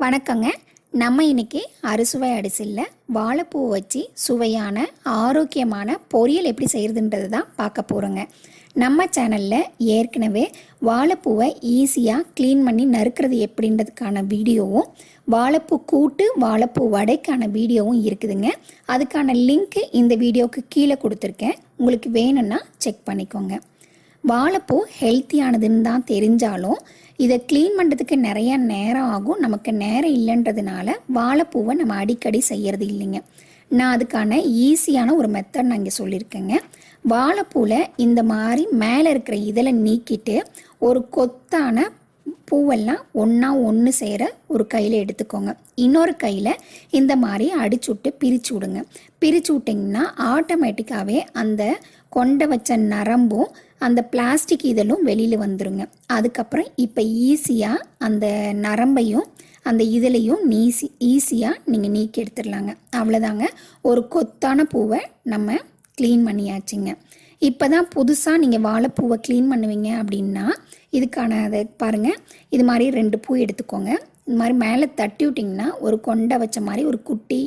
வணக்கங்க. நம்ம இன்னைக்கு அறுசுவை அடிசில்ல வாழைப்பூ வச்சு சுவையான ஆரோக்கியமான பொரியல் எப்படி செய்கிறதுன்றது தான் பார்க்க போகிறோங்க நம்ம சேனலில் ஏற்கனவே வாழைப்பூவை ஈஸியாக க்ளீன் பண்ணி நறுக்கிறது எப்படின்றதுக்கான வீடியோவும் வாழைப்பூ கூட்டு வாழைப்பூ வடைக்கான வீடியோவும் இருக்குதுங்க. அதுக்கான லிங்க்கு இந்த வீடியோவுக்கு கீழே கொடுத்துருக்கேன். உங்களுக்கு வேணும்னா செக் பண்ணிக்கோங்க. வாழைப்பூ ஹெல்த்தியானதுன்னு தான் தெரிஞ்சாலும் இதை க்ளீன் பண்ணுறதுக்கு நிறையா நேரம் ஆகும். நமக்கு நேரம் இல்லைன்றதுனால வாழைப்பூவை நம்ம அடிக்கடி செய்கிறது இல்லைங்க. நான் அதுக்கான ஈஸியான ஒரு மெத்தட் நான் இங்கே சொல்லியிருக்கேங்க. வாழைப்பூவில் இந்த மாதிரி மேலே இருக்கிற இதழை நீக்கிட்டு ஒரு கொத்தான பூவெல்லாம் ஒன்றா ஒன்று சேர ஒரு கையில் எடுத்துக்கோங்க. இன்னொரு கையில் இந்த மாதிரி அடிச்சு விட்டு பிரித்து விடுங்க. பிரித்து விட்டிங்கன்னா ஆட்டோமேட்டிக்காகவே அந்த கொண்ட வச்ச நரம்பும் அந்த பிளாஸ்டிக் இதழும் வெளியில் வந்துருங்க. அதுக்கப்புறம் இப்போ ஈஸியாக அந்த நரம்பையும் அந்த இதழையும் நீசி ஈஸியாக நீங்கள் நீக்கி எடுத்துடலாங்க. அவ்வளோதாங்க ஒரு கொத்தான பூவை நம்ம க்ளீன் பண்ணியாச்சுங்க. இப்போ தான் புதுசாக நீங்கள் வாழைப்பூவை க்ளீன் பண்ணுவீங்க அப்படின்னா இதுக்கான அதை பாருங்கள் இது மாதிரி ரெண்டு பூ எடுத்துக்கோங்க. இந்த மாதிரி மேலே தட்டி விட்டிங்கன்னா ஒரு கொண்டை வச்ச மாதிரி ஒரு குட்டி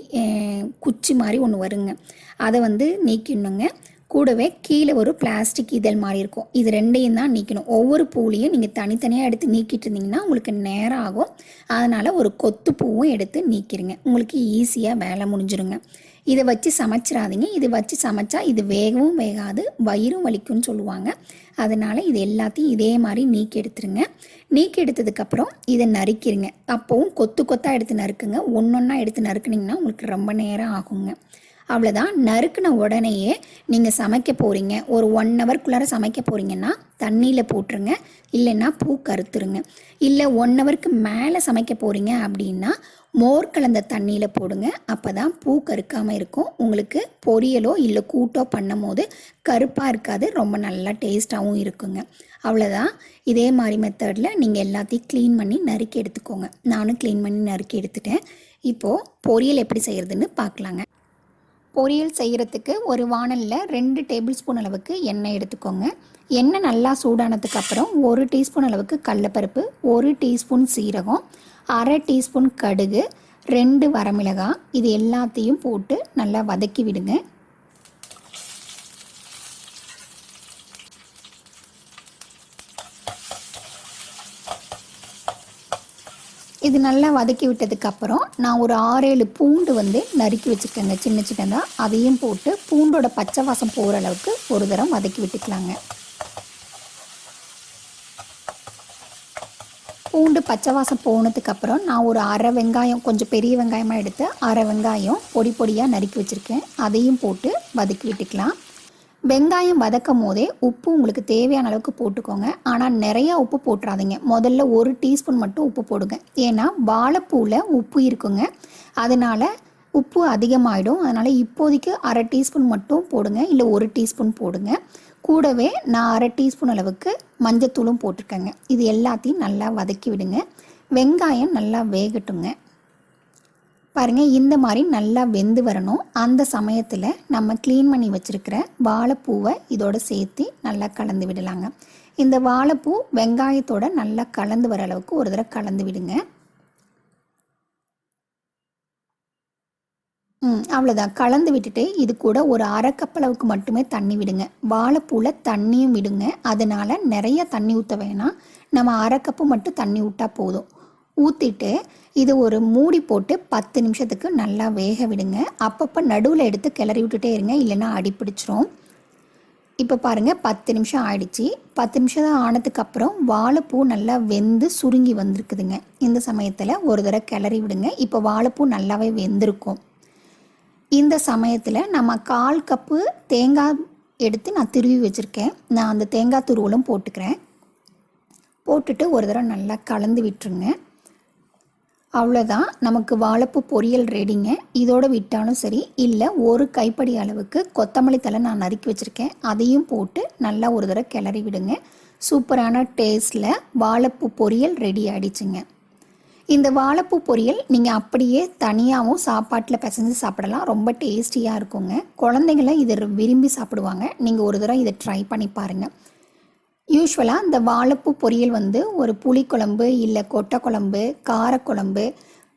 குச்சி மாதிரி ஒன்று வருங்க. அதை வந்து நீக்கிடணுங்க. கூடவே கீழே ஒரு பிளாஸ்டிக் இதழ் மாதிரி இருக்கும். இது ரெண்டையும் தான் நீக்கணும். ஒவ்வொரு பூலையும் நீங்கள் தனித்தனியாக எடுத்து நீக்கிட்டு இருந்தீங்கன்னா உங்களுக்கு நேரம் ஆகும் அதனால் ஒரு கொத்து பூவும் எடுத்து நீக்கிடுங்க உங்களுக்கு ஈஸியாக வேலை முடிஞ்சிருங்க. இதை வச்சு சமைச்சிடாதீங்க இது வச்சு சமைச்சா இது வேகவும் வேகாது வயிறும் வலிக்கும்னு சொல்லுவாங்க. அதனால் இது எல்லாத்தையும் இதே மாதிரி நீக்கி எடுத்துருங்க. நீக்கி எடுத்ததுக்கப்புறம் இதை நறுக்கிடுங்க அப்போவும் கொத்து கொத்தாக எடுத்து நறுக்குங்க. ஒன்று ஒன்றா எடுத்து நறுக்குனீங்கன்னா உங்களுக்கு ரொம்ப நேரம் ஆகுங்க. அவ்வளோதான் நறுக்குன உடனேயே நீங்கள் சமைக்க போகிறீங்க ஒரு ஒன் ஹவர்க்குள்ளார சமைக்க போகிறீங்கன்னா தண்ணியில் போட்டுருங்க. இல்லைன்னா பூ கருத்துருங்க இல்லை ஒன் ஹவருக்கு மேலே சமைக்க போகிறீங்க அப்படின்னா மோர் கலந்த தண்ணியில் போடுங்க. அப்போ தான் பூ கருக்காமல் இருக்கும். உங்களுக்கு பொரியலோ இல்லை கூட்டோ பண்ணும் போது கருப்பாக இருக்காது. ரொம்ப நல்லா டேஸ்ட்டாகவும் இருக்குங்க. அவ்வளோதான் இதே மாதிரி மெத்தடில் நீங்கள் எல்லாத்தையும் க்ளீன் பண்ணி நறுக்கி எடுத்துக்கோங்க. நானும் க்ளீன் பண்ணி நறுக்கி எடுத்துட்டேன். இப்போது பொரியல் எப்படி செய்கிறதுன்னு பார்க்கலாங்க. பொரியல் செய்கிறதுக்கு ஒரு வாணலில் ரெண்டு டேபிள் ஸ்பூன் அளவுக்கு எண்ணெய் எடுத்துக்கோங்க. எண்ணெய் நல்லா சூடானதுக்கு அப்புறம் ஒரு டீஸ்பூன் அளவுக்கு கடலப்பருப்பு ஒரு டீஸ்பூன் சீரகம் அரை டீஸ்பூன் கடுகு ரெண்டு வரமிளகாய் இது எல்லாத்தையும் போட்டு நல்லா வதக்கி விடுங்க. இது நல்லா வதக்கி விட்டதுக்கப்புறம் நான் ஒரு ஆறேழு பூண்டு வந்து நறுக்கி வச்சுருக்கேங்க சின்ன சின்னதாக அதையும் போட்டு பூண்டோட பச்சை வாசம் போகிற அளவுக்கு ஒரு தரம் வதக்கி விட்டுக்கலாங்க. பூண்டு பச்சை வாசம் போனதுக்கப்புறம் நான் ஒரு அரை வெங்காயம் கொஞ்சம் பெரிய வெங்காயமாக எடுத்து அரை வெங்காயம் பொடி பொடியாக நறுக்கி வச்சுருக்கேன். அதையும் போட்டு வதக்கி விட்டுக்கலாம். வெங்காயம் வதக்கும் போதே உப்பு உங்களுக்கு தேவையான அளவுக்கு போட்டுக்கோங்க. ஆனால் நிறையா உப்பு போட்டுறாதீங்க. முதல்ல ஒரு டீஸ்பூன் மட்டும் உப்பு போடுங்க. ஏன்னா வாழைப்பூவில் உப்பு இருக்குங்க. அதனால் உப்பு அதிகமாகிடும் அதனால் இப்போதைக்கு அரை டீஸ்பூன் மட்டும் போடுங்க. இல்லை ஒரு டீஸ்பூன் போடுங்க. கூடவே நான் அரை டீஸ்பூன் அளவுக்கு மஞ்சத்தூளும் போட்டிருக்கேங்க. இது எல்லாத்தையும் நல்லா வதக்கி விடுங்க. வெங்காயம் நல்லா வேகட்டுங்க. பாருங்கள் இந்த மாதிரி நல்லா வெந்து வரணும். அந்த சமயத்தில் நம்ம க்ளீன் பண்ணி வச்சுருக்கிற வாழைப்பூவை இதோட சேர்த்து நல்லா கலந்து விடலாங்க. இந்த வாழைப்பூ வெங்காயத்தோட நல்லா கலந்து வர அளவுக்கு ஒரு தடவை கலந்து விடுங்க. ம் அவ்வளோதான் கலந்து விட்டுட்டு இது கூட ஒரு அரை கப் அளவுக்கு மட்டுமே தண்ணி விடுங்க. வாழைப்பூவில் தண்ணியும் விடுங்க. அதனால் நிறைய தண்ணி ஊற்ற வேணாம். நம்ம அரை கப்பு மட்டும் தண்ணி விட்டால் போதும். ஊற்றிட்டு இது ஒரு மூடி போட்டு பத்து நிமிஷத்துக்கு நல்லா வேக விடுங்க. அப்பப்போ நடுவில் எடுத்து கிளறி விட்டுட்டே இருங்க இல்லைன்னா அடி பிடிச்சிரும். இப்போ பாருங்கள் பத்து நிமிஷம் ஆயிடுச்சு. பத்து நிமிஷம் தான் ஆனதுக்கப்புறம் வாழைப்பூ நல்லா வெந்து சுருங்கி வந்திருக்குதுங்க. இந்த சமயத்தில் ஒரு தடவை கிளறி விடுங்க. இப்போ வாழைப்பூ நல்லாவே வெந்திருக்கும். இந்த சமயத்தில் நம்ம கால் கப்பு தேங்காய் எடுத்து நான் திருவி வச்சுருக்கேன். நான் அந்த தேங்காய் துருவலும் போட்டுக்கிறேன். போட்டுட்டு ஒரு தடவை நல்லா கலந்து விட்டுருங்க. அவ்வளோதான் நமக்கு வாழைப்பூ பொரியல் ரெடிங்க இதோடு விட்டாலும் சரி இல்லை ஒரு கைப்படி அளவுக்கு கொத்தமல்லி தலை நான் நறுக்கி வச்சுருக்கேன். அதையும் போட்டு நல்லா ஒரு தடவை கிளறி விடுங்க. சூப்பரான டேஸ்ட்டில் வாழைப்பூ பொரியல் ரெடி ஆகிடுச்சுங்க இந்த வாழைப்பூ பொரியல் நீங்கள் அப்படியே தனியாகவும் சாப்பாட்டில் பிசைஞ்சு சாப்பிடலாம். ரொம்ப டேஸ்டியாக இருக்குங்க. குழந்தைங்களாம் இதை விரும்பி சாப்பிடுவாங்க. நீங்கள் ஒரு தடவை இதை ட்ரை பண்ணி பாருங்கள் யூஸ்வலாக இந்த வாழைப்பூ பொரியல் வந்து ஒரு புளிக்குழம்பு இல்லை கொட்டை குழம்பு காரக்குழம்பு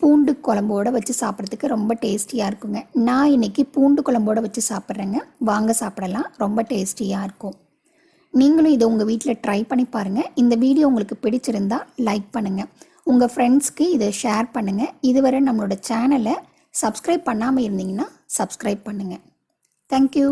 பூண்டு குழம்போட வச்சு சாப்பிட்றதுக்கு ரொம்ப டேஸ்டியாக இருக்குங்க. நான் இன்னைக்கு பூண்டு குழம்போடு வச்சு சாப்பிட்றேங்க. வாங்க சாப்பிடலாம். ரொம்ப டேஸ்டியாக இருக்கும். நீங்களும் இதை உங்கள் வீட்டில் ட்ரை பண்ணி பாருங்கள் இந்த வீடியோ உங்களுக்கு பிடிச்சிருந்தா லைக் பண்ணுங்கள் உங்கள் ஃப்ரெண்ட்ஸ்க்கு இதை ஷேர் பண்ணுங்கள் இதுவரை நம்மளோட சேனலை சப்ஸ்கிரைப் பண்ணாமல் இருந்தீங்கன்னா சப்ஸ்கிரைப் பண்ணுங்கள் தேங்க்யூ